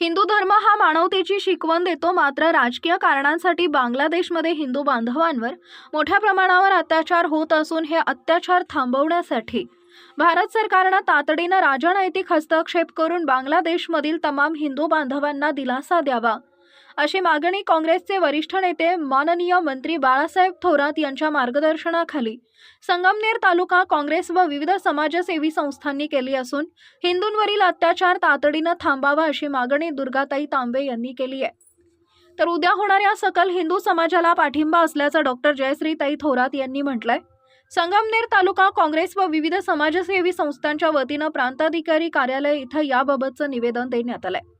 हिंदू धर्म हा मानवतेची शिकवण देतो मात्र राजकीय कारणांसाठी बांगलादेशमध्ये हिंदू बांधवांवर मोठ्या प्रमाणावर अत्याचार होत असून हे अत्याचार थांबवण्यासाठी भारत सरकारनं तातडीनं राजनैतिक हस्तक्षेप करून बांगलादेशमधील तमाम हिंदू बांधवांना दिलासा द्यावा. अशी मागणी काँग्रेसचे वरिष्ठ नेते माननीय मंत्री बाळासाहेब थोरात यांच्या मार्गदर्शनाखाली. संगमनेर तालुका काँग्रेस व विविध समाजसेवी संस्थांनी केली असून हिंदूंवरील अत्याचार तातडीनं थांबावा अशी मागणी दुर्गाताई तांबे यांनी केली आहे. तर उद्या होणाऱ्या सकल हिंदू समाजाला पाठिंबा असल्याचं डॉक्टर जयश्रीताई थोरात यांनी म्हटलंय. संगमनेर तालुका काँग्रेस व विविध समाजसेवी संस्थांच्या वतीनं प्रांताधिकारी कार्यालय इथं याबाबतचं निवेदन देण्यात आलंय.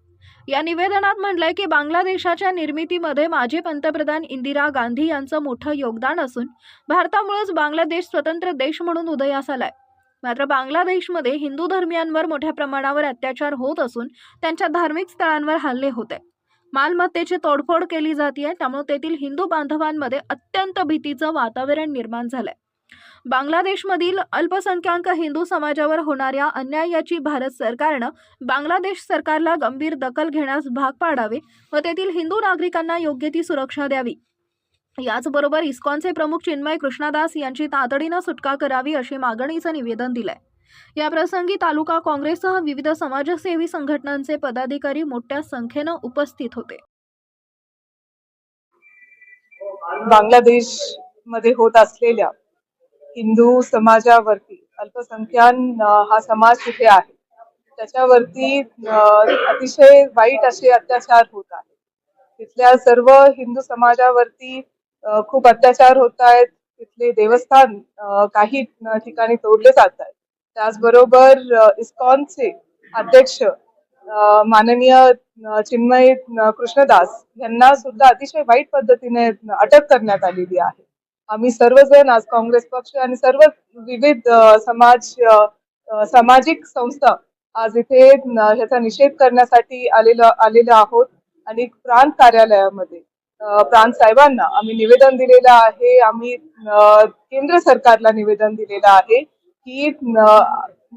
या निवेदनात म्हटलंय की बांगलादेशाच्या निर्मितीमध्ये माजी पंतप्रधान इंदिरा गांधी यांचं मोठं योगदान असून भारतामुळेच बांगलादेश स्वतंत्र देश म्हणून उदयास आलाय. मात्र बांगलादेशमध्ये हिंदू धर्मियांवर मोठ्या प्रमाणावर अत्याचार होत असून त्यांच्या धार्मिक स्थळांवर हल्ले होत. आहे मालमत्तेची तोडफोड केली जाते त्यामुळे तेथील हिंदू बांधवांमध्ये अत्यंत भीतीचं वातावरण निर्माण झालंय. बांगलादेशमधील अल्पसंख्याक हिंदू समाजावर होणाऱ्या अन्यायाची भारत सरकारनं बांगलादेश सरकारला गंभीर दखल घेण्यास भाग पाडावे व तेथील हिंदू नागरिकांना योग्य ती सुरक्षा द्यावी. याचबरोबर इस्कॉनचे प्रमुख चिन्मय कृष्णदास यांची तातडीनं सुटका करावी अशी मागणीचं निवेदन दिलंय. या प्रसंगी तालुका काँग्रेससह विविध समाजसेवी संघटनांचे पदाधिकारी मोठ्या संख्येनं उपस्थित होते. बांगलादेशमध्ये होत असलेल्या हिंदू समाजावरती अल्पसंख्यान हा समाज तिथे आहे? त्याच्यावरती अतिशय वाईट असे अत्याचार होत आहेत. तिथल्या सर्व हिंदू समाजावरती खूप अत्याचार होत आहेत. तिथले देवस्थान काही ठिकाणी तोडले जात आहेत. त्याचबरोबर इस्कॉनचे अध्यक्ष माननीय चिन्मय कृष्णदास यांना सुद्धा अतिशय वाईट पद्धतीने अटक करण्यात आलेली आहे. आम्ही सर्वजण आज काँग्रेस पक्ष आणि सर्व विविध समाज सामाजिक संस्था आज इथे ह्याचा निषेध करण्यासाठी आलेलो आलेलो आहोत आणि प्रांत कार्यालयामध्ये प्रांत साहेबांना आम्ही निवेदन दिलेलं आहे. आम्ही केंद्र सरकारला निवेदन दिलेलं आहे की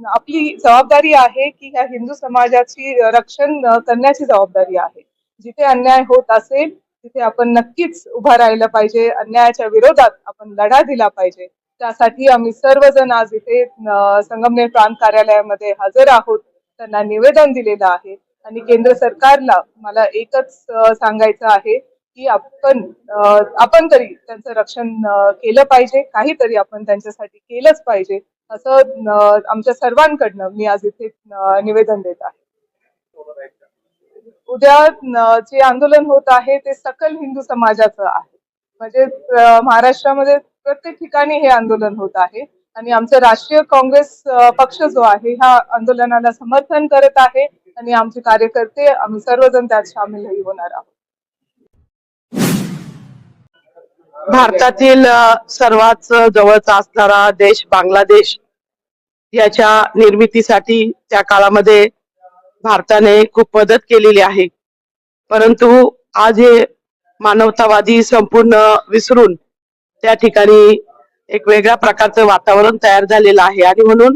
आपली जबाबदारी आहे की ह्या हिंदू समाजाची रक्षण करण्याची जबाबदारी आहे. जिथे अन्याय होत असेल तिथे आपण नक्कीच उभा राहिलं पाहिजे. अन्यायाच्या विरोधात आपण लढा दिला पाहिजे. त्यासाठी आम्ही सर्वजण आज इथे संगमनेर प्रांत कार्यालयामध्ये हजर आहोत. त्यांना निवेदन दिलेलं आहे. आणि केंद्र सरकारला मला एकच सांगायचं आहे की आपण आपण तरी त्यांचं रक्षण केलं पाहिजे. काहीतरी आपण त्यांच्यासाठी केलंच पाहिजे. असं आमच्या सर्वांकडनं मी आज इथे निवेदन देत आहे. उद्या जे आंदोलन होत आहे ते सकल हिंदू समाजाचं आहे. म्हणजे महाराष्ट्रामध्ये प्रत्येक ठिकाणी हे आंदोलन होत आहे. आणि आमचा राष्ट्रीय काँग्रेस पक्ष जो आहे ह्या आंदोलनाला समर्थन करत आहे. आणि आमचे कार्यकर्ते आम्ही सर्वजण त्यात सामीलही होणार आहोत. भारतातील सर्वात जवळचा असणारा देश बांगलादेश याच्या निर्मितीसाठी त्या काळामध्ये भारताने खूप मदत केलेली आहे. परंतु आज हे मानवतावादी संपूर्ण विसरून त्या ठिकाणी एक वेगळ्या प्रकारचं वातावरण तयार झालेलं आहे. आणि म्हणून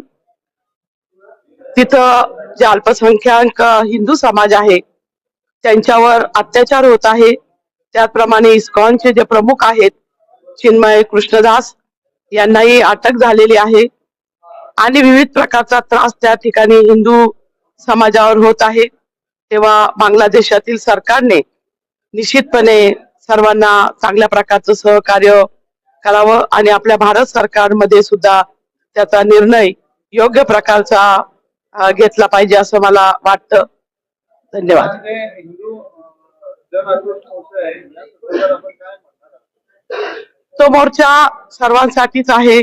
तिथं जे अल्पसंख्याक हिंदू समाज आहे त्यांच्यावर अत्याचार होत आहे. त्याचप्रमाणे इस्कॉनचे जे प्रमुख आहेत चिन्मय कृष्णदास यांनाही अटक झालेली आहे. आणि विविध प्रकारचा त्रास त्या ठिकाणी हिंदू समाजावर होत आहे. तेव्हा बांगलादेशातील सरकारने निश्चितपणे सर्वांना चांगल्या प्रकारचं सहकार्य करावं आणि आपल्या भारत सरकारमध्ये सुद्धा त्याचा निर्णय योग्य प्रकारचा घेतला पाहिजे असं मला वाटतं. धन्यवाद? तो मोर्चा सर्वांसाठीच आहे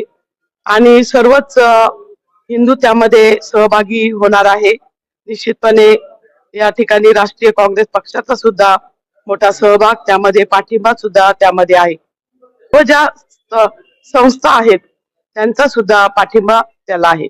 आणि सर्वच हिंदू त्यामध्ये सहभागी होणार आहे. निश्चितपणे या ठिकाणी राष्ट्रीय काँग्रेस पक्षाचा सुद्धा मोठा सहभाग त्यामध्ये पाठिंबा सुद्धा त्यामध्ये आहे. व ज्या संस्था आहेत त्यांचा सुद्धा पाठिंबा त्याला आहे.